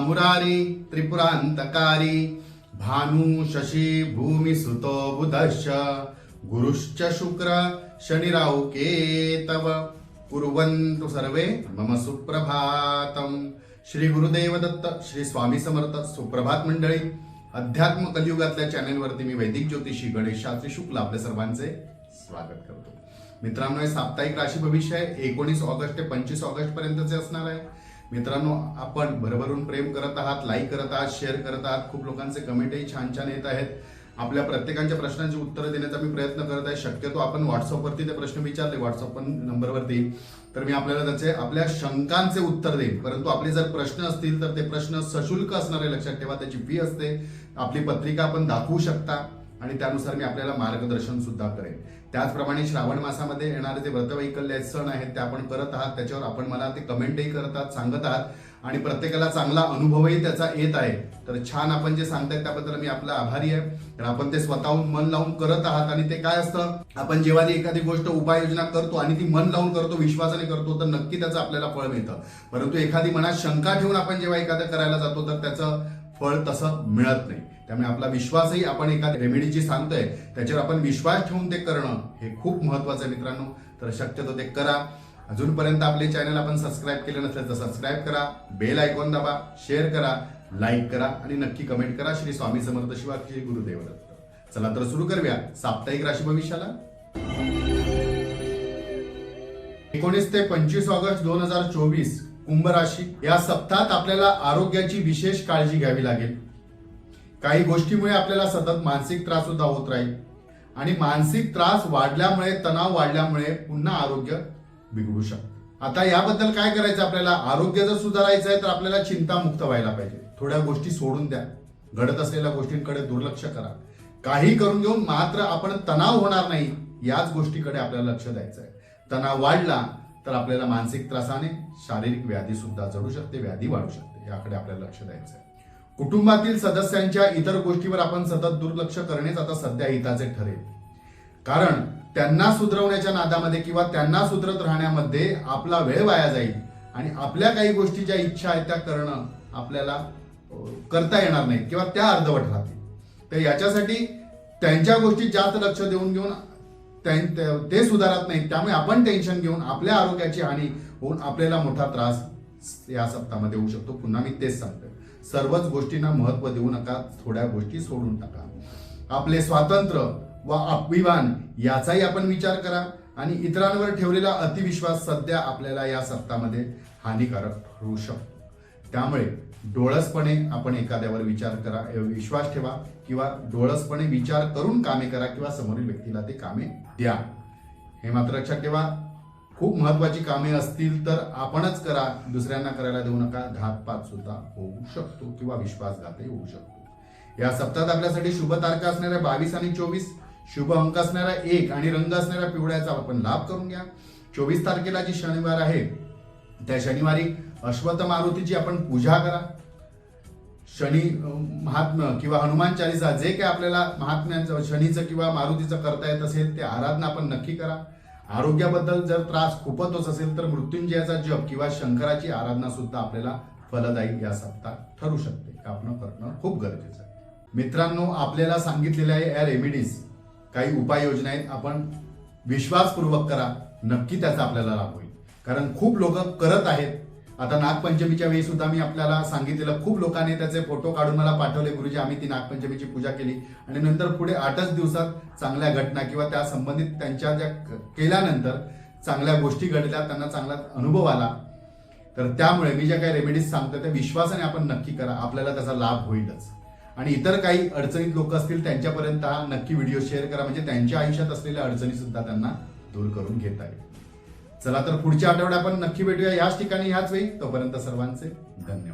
मुरारी त्रिपुरांतकारी। भानु शशी भूमी सुतो बुधश्च। गुरुश्च शुक्र शनिराव केतव। कुर्वन्तु सर्वे मम सुप्रभातम। श्री गुरुदेव दत्त श्री स्वामी समर्थ सुप्रभात मंडळी। अध्यात्म कलियुगातल्या चॅनेलवरती मी वैदिक ज्योतिषी गणेश शास्त्री शुक्ल आपल्या सर्वांचे स्वागत करतो. मित्रांनो हे साप्ताहिक राशी भविष्य आहे. एकोणीस ऑगस्ट ते पंचवीस ऑगस्ट पर्यंतचे असणार आहे. मित्रांनो आपण भरभरून प्रेम करत आहात लाईक करत आहात शेअर करत आहात. खूप लोकांचे कमेंटही छान छान येत आहेत. आपल्या प्रत्येकांच्या प्रश्नांची उत्तरं देण्याचा मी प्रयत्न करत आहे. शक्यतो आपण व्हॉट्सअपवरती ते प्रश्न विचारले व्हॉट्सअप नंबरवरती तर मी आपल्याला त्याचे आपल्या शंकांचे उत्तर देईन. परंतु आपले जर प्रश्न असतील तर ते प्रश्न सशुल्क असणारे लक्षात ठेवा. त्याची फी असते. आपली पत्रिका आपण दाखवू शकता. आणि त्यानुसार मी आपल्याला मार्गदर्शन सुद्धा करेन. त्याचप्रमाणे श्रावण मासामध्ये येणारे जे व्रतवैकल्य सण आहेत ते आपण करत आहात. त्याच्यावर आपण मला ते कमेंटही करतात सांगत आहात. आणि प्रत्येकाला चांगला अनुभवही त्याचा येत आहे. तर छान आपण जे सांगतायत त्याबद्दल मी आपला आभारी आहे. तर आपण ते स्वतःहून मन लावून करत आहात आणि ते काय असतं? आपण जेव्हा ती एखादी गोष्ट उपाययोजना करतो आणि ती मन लावून करतो विश्वासाने करतो तर नक्की त्याचं आपल्याला फळ मिळतं. परंतु एखादी मनात शंका ठेवून आपण जेव्हा एखादं करायला जातो तर त्याचं फळ तसं मिळत नाही. त्यामुळे आपला विश्वासही आपण एका रेमेडी जी सांगतोय त्याच्यावर आपण विश्वास ठेवून ते करणं हे खूप महत्वाचं आहे मित्रांनो. तर शक्यतो ते करा. अजूनपर्यंत आपले चॅनल आपण सबस्क्राईब केलं नसेल तर सबस्क्राईब करा बेल आयकॉन दाबा शेअर करा लाईक करा आणि नक्की कमेंट करा. श्री स्वामी समर्थ शिवा श्री गुरुदेवदत्त चला तर सुरू करूया साप्ताहिक राशी भविष्याला एकोणीस ते पंचवीस ऑगस्ट दोन हजार चोवीस कुंभ राशी या सप्ताहात आपल्याला आरोग्याची विशेष काळजी घ्यावी लागेल. काही गोष्टीमुळे आपल्याला सतत मानसिक त्रास सुद्धा होत राहील. आणि मानसिक त्रास वाढल्यामुळे तणाव वाढल्यामुळे पुन्हा आरोग्य बिघडू शकतं. आता याबद्दल काय करायचं आपल्याला? आरोग्य जर सुधारायचं आहे तर आपल्याला चिंतामुक्त व्हायला पाहिजे. थोड्या गोष्टी सोडून द्या. घडत असलेल्या गोष्टींकडे दुर्लक्ष करा. काही करून घेऊन मात्र आपण तणाव होणार नाही याच गोष्टीकडे आपल्याला लक्ष द्यायचं आहे तणाव वाढला तर आपल्याला मानसिक त्रासाने शारीरिक व्याधी सुद्धा जडू शकते व्याधी वाढू शकते याकडे आपल्याला लक्ष द्यायचं आहे कुटुंबातील सदस्यांच्या इतर गोष्टीवर आपण सतत दुर्लक्ष करणेच आता सध्या हिताचे ठरेल. कारण त्यांना सुधरवण्याच्या नादामध्ये किंवा त्यांना सुधरत राहण्यामध्ये आपला वेळ वाया जाईल आणि आपल्या काही गोष्टी ज्या इच्छा आहेत त्या करणं आपल्याला करता येणार नाही किंवा त्या अर्धवट राहतील. तर याच्यासाठी त्यांच्या गोष्टी जास्त लक्ष देऊन घेऊन ते- सुधारत नाही त्यामुळे आपण टेन्शन घेऊन आपल्या आरोग्याची हानी होऊन आपल्याला मोठा त्रास या सप्ताहामध्ये होऊ शकतो. पुन्हा मी तेच सांगतोय. सर्वच गोष्टींना महत्त्व देऊ नका. थोड्या गोष्टी सोडून टाका. आपले स्वातंत्र्य व अभिमान याचाही आपण विचार करा. आणि इतरांवर ठेवलेला अतिविश्वास सध्या आपल्याला या सप्ताहामध्ये हानिकारक ठरू शकतो. त्यामुळे डोळसपणे आपण एखाद्यावर विचार करा विश्वास ठेवा किंवा डोळसपणे विचार करून कामे करा किंवा समोरील व्यक्तीला ते कामे द्या. हे मात्र लक्षात ठेवा. खूप महत्वाची कामे असतील तर आपणच करा. दुसऱ्यांना करायला देऊ नका. घातपात सुद्धा होऊ शकतो किंवा विश्वासघातही होऊ शकतो. या सप्ताहात आपल्यासाठी शुभ तारखा असणाऱ्या बावीस आणि चोवीस शुभ अंक असणारा एक आणि रंग असणाऱ्या पिवळ्याचा आपण लाभ करून घ्या. चोवीस तारखेला जी शनिवार आहे त्या शनिवारी अश्वत मारुतीची आपण पूजा करा. शनी महात्म्य किंवा हनुमान चालिसा जे काही आपल्याला महात्म्यांचं शनीचं किंवा मारुतीचं करता येत असेल ते आराधना आपण नक्की करा. आरोग्याबद्दल जर त्रास खूपच होत असेल तर मृत्युंजयाचा जप किंवा शंकराची आराधना सुद्धा आपल्याला फलदायी या सप्ताह ठरू शकते. आपण करणं खूप गरजेचं आहे. मित्रांनो आपल्याला सांगितलेल्या या रेमिडीज काही उपाययोजना आहेत. आपण विश्वासपूर्वक करा. नक्की त्याचा आपल्याला लाभ होईल. कारण खूप लोक करत आहेत. आता नागपंचमीच्या वेळी सुद्धा मी आपल्याला सांगितलेलं खूप लोकांनी त्याचे फोटो काढून मला पाठवले गुरुजी आम्ही ती नागपंचमीची पूजा केली. आणि नंतर पुढे आठच दिवसात चांगल्या घटना किंवा त्या संबंधित त्यांच्या ज्या केल्यानंतर चांगल्या गोष्टी घडल्या त्यांना चांगला अनुभव आला. तर त्यामुळे मी ज्या काही रेमेडीज सांगतो त्या विश्वासाने आपण नक्की करा. आपल्याला त्याचा लाभ होईलच. आणि इतर काही अडचणीत लोक असतील त्यांच्यापर्यंत हा नक्की व्हिडिओ शेअर करा. म्हणजे त्यांच्या आयुष्यात असलेल्या अडचणी सुद्धा त्यांना दूर करून घेता येईल. चला तर पुढच्या आठवड्या आपण नक्की भेटूया. याच ठिकाणी ह्याच वेळी. तोपर्यंत सर्वांचे धन्यवाद.